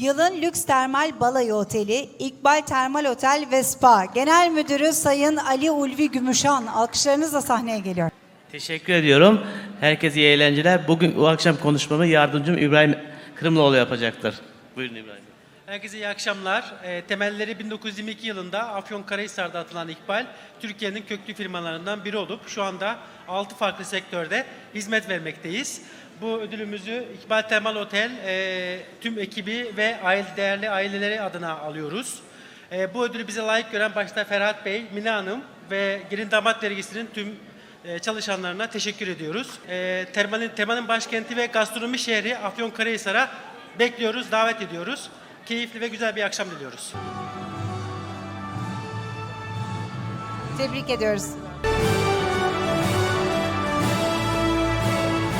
Yılın Lüks Termal Balayı Oteli, İkbal Termal Otel ve Spa Genel Müdürü Sayın Ali Ulvi Gümüşhan alkışlarınızla sahneye geliyor. Teşekkür ediyorum. Herkese iyi eğlenceler. Bugün bu akşam konuşmamı yardımcım İbrahim Kırımlıoğlu yapacaktır. Buyurun İbrahim. Herkese iyi akşamlar. E, temelleri 1922 yılında Afyonkarahisar'da atılan İkbal, Türkiye'nin köklü firmalarından biri olup şu anda 6 farklı sektörde hizmet vermekteyiz. Bu ödülümüzü İkbal Termal Otel e, tüm ekibi ve aile, değerli aileleri adına alıyoruz. E, bu ödülü bize layık gören başta Ferhat Bey, Mine Hanım ve Gelin Damat Dergisi'nin tüm e, çalışanlarına teşekkür ediyoruz. E, Termal'in, temanın başkenti ve gastronomi şehri Afyonkarahisar'a bekliyoruz, davet ediyoruz. Keyifli ve güzel bir akşam diliyoruz. Tebrik ediyoruz.